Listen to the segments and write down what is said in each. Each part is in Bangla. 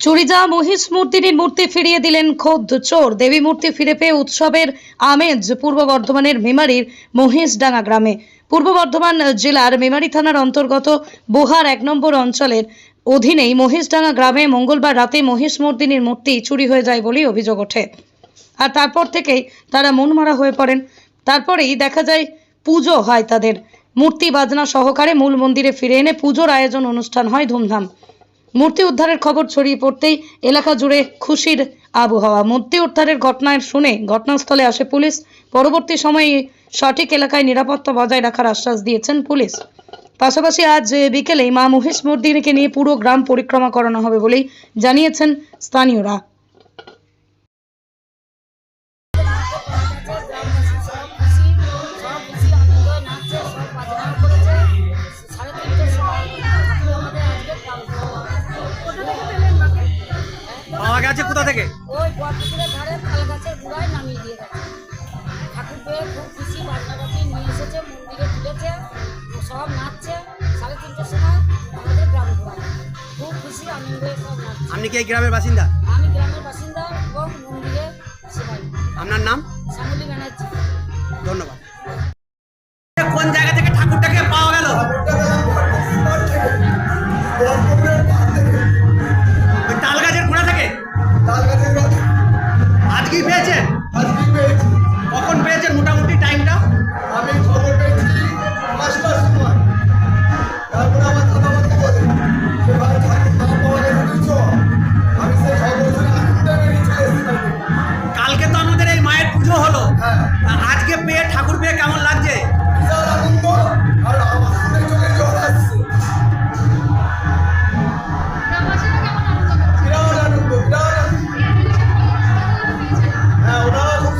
চুরি যাওয়া মহিষ মূর্তির মূর্তি ফিরিয়ে দিলেন খোদ চোর। দেবী মূর্তি ফিরে পেয়ে উৎসবের আমেজ পূর্ব বর্ধমানের মেমারির মহিষডাঙ্গা গ্রামে। পূর্ব বর্ধমান জেলার মেমারি থানার অন্তর্গত বোহার এক নম্বর অঞ্চলের অধীনেই মহিষডাঙ্গা গ্রামে মঙ্গলবার রাতে মহিষ মূর্তির মূর্তি চুরি হয়ে যায় বলেই অভিযোগ ওঠে। আর তারপর থেকেই তারা মনমারা হয়ে পড়েন। তারপরেই দেখা যায় পুজো হয় তাদের। মূর্তি বাজনা সহকারে মূল মন্দিরে ফিরে এনে পুজোর আয়োজন অনুষ্ঠান হয় ধুমধাম। মূর্তি উদ্ধারের খবর ছড়িয়ে পড়তেই এলাকা জুড়ে খুশির আবহাওয়া। মূর্তি উদ্ধারের ঘটনায় শুনে ঘটনাস্থলে আসে পুলিশ। পরবর্তী সময়ে সঠিক এলাকায় নিরাপত্তা বজায় রাখার আশ্বাস দিয়েছেন পুলিশ। পাশাপাশি আজ বিকেলেই মা মহেশ মূর্তিকে নিয়ে পুরো গ্রাম পরিক্রমা করানো হবে বলেই জানিয়েছেন স্থানীয়রা। গেছে কোথা থেকে? ওই বটপুকুরের ধারে তাল গাছের গোড়ায় নামিয়ে দিয়ে গেছে। ঠাকুর পেয়ে খুব খুশি বাজনাবাজি নিয়ে এসেছে মন্দিরে তুলেছে সব নাচছে। সাড়ে তিনটের সময় আমাদের গ্রাম ঘোরা খুব খুশি আনন্দে সব নাচছে। আপনি কি এই গ্রামের বাসিন্দা? আমি গ্রামের বাসিন্দা এবং মন্দিরে সেবাই। আপনার নাম? শ্যামলী ব্যানার্জি। ধন্যবাদ।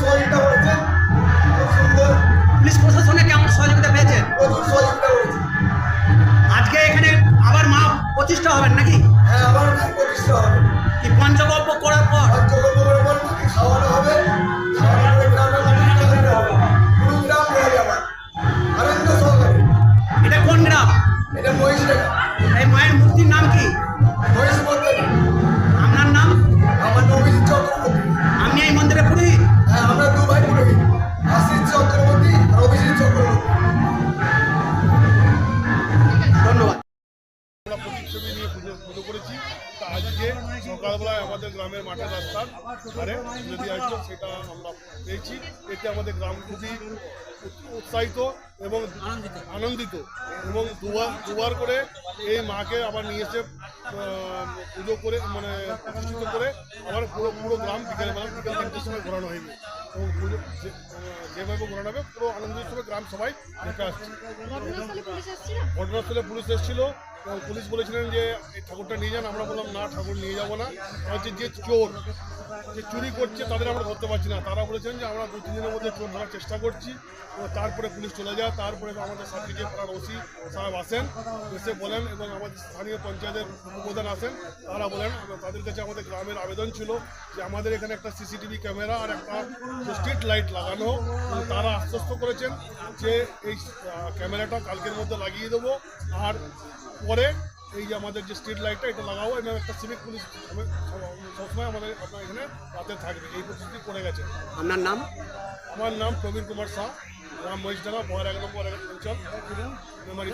সহযোগিতা করেছেন খুব সুন্দর পুলিশ প্রশাসনে কেমন সহযোগিতা পেয়েছেন? আজকে এখানে আবার মা প্রতিষ্ঠা হবেন নাকি? হ্যাঁ আবার প্রতিষ্ঠা হবে। কি পঞ্চগল্প পুজো করেছি। তা আজকে সকালবেলায় আমাদের গ্রামের মাঠের রাস্তার ধারে যদি আসলো সেটা আমরা পেয়েছি। এতে আমাদের গ্রাম খুবই উৎসাহিত এবং আনন্দিত। এবং দুবার দুবার করে এই মাকে আবার নিয়ে এসে পুজো করে মানে প্রতিষ্ঠিত করে আবার পুরো পুরো গ্রাম বিকেলে বিকেলবেলা বিকেল তিনটের সময় ঘোরানো হয়নি। এবং পুজো যেভাবে ঘোরানো হবে পুরো আনন্দের সঙ্গে গ্রাম সবাই দেখে আসছে। ঘটনাস্থলে পুলিশ এসেছিল। পুলিশ বলেছিলেন যে, এই ঠাকুরটা নিয়ে যান। আমরা বললাম, না, ঠাকুর নিয়ে যাব না। হচ্ছে যে চোর, যে চুরি করছে, তাদের আমরা ধরতে পারছি না। তারা বলেছেন যে, আমরা দু তিন দিনের মধ্যে চোর ধরার চেষ্টা করছি। এবং তারপরে পুলিশ চলে যায়। তারপরে আমাদের সার্টিফিকেট পাড়ার ওসি সাহেব আসেন, এসে বলেন এবং আমাদের স্থানীয় পঞ্চায়েতের উপপ্রধান আসেন। তারা বলেন তাদের কাছে আমাদের গ্রামের আবেদন ছিল যে, আমাদের এখানে একটা সিসিটিভি ক্যামেরা আর একটা স্ট্রিট লাইট লাগানো। তারা আশ্বস্ত করেছেন যে, এই ক্যামেরাটা কালকের মধ্যে লাগিয়ে দেবো। আর পরে এই যে আমাদের যে স্ট্রিট লাইটটা এটা লাগাবো এখানে একটা সিভিক পুলিশ সবসময় আমাদের আপনার এখানে রাতে থাকবে। এই প্রস্তুতি করে গেছে। আপনার নাম? আমার নাম প্রবীণ কুমার শাহ গ্রাম মহিষডাঙ্গা বহার এক নম্বর অঞ্চল মেমারি